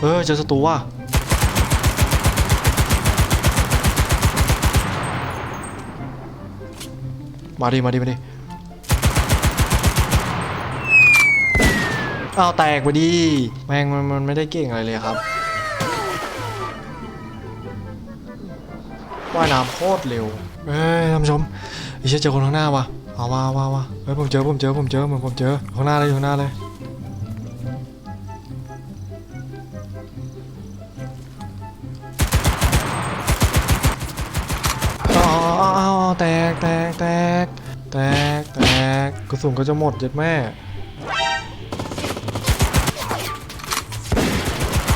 เออเจอศัตรูว่ะมาดิมาดิมาดิเอาแตกไปดิแม่งมันมันไม่ได้เก่งอะไรเลยครับว่ายน้ำโคตรเร็วเฮ้ยท่านผู้ชมอีเชเจอคนข้างหน้าว่ะเอาว่าว่าว่าเฮ้ยผมเจอผมเจอผมเจอผมผมเจอข้างหน้าเลยข้างหน้าเลย อ๋ออ๋ออ๋อแตกแตกแตกแตกแตกกระสุนก็จะหมดเจ็ดแม่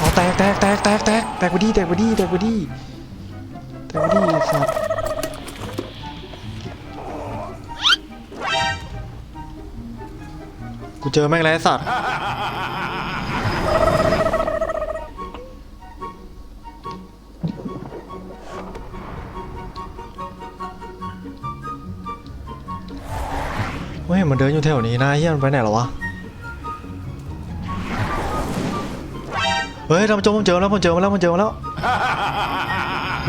อ๋อแตกแตกแตกแตกแตกแตกไปดีแตกไปดีแตกไปดีแตกไปดีสัตว์กูเจอแม่งแล้วไอ้สัตว์ เฮ้ยมันเดินอยู่แถวนี้นะเฮียมันไปไหนหรอวะ เฮ้ยท่านผู้ชมผมเจอแล้วผมเจอมาแล้วผมเจอมาแล้ว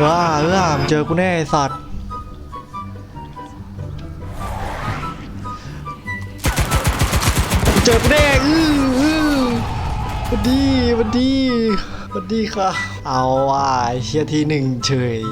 ว้าเออมเจอกูแน่สัตว์เจอกูแน่อื้อื้อวันดีวันดีวันดีค่ะ เอาว่ะเชียทีหนึ่งเฉย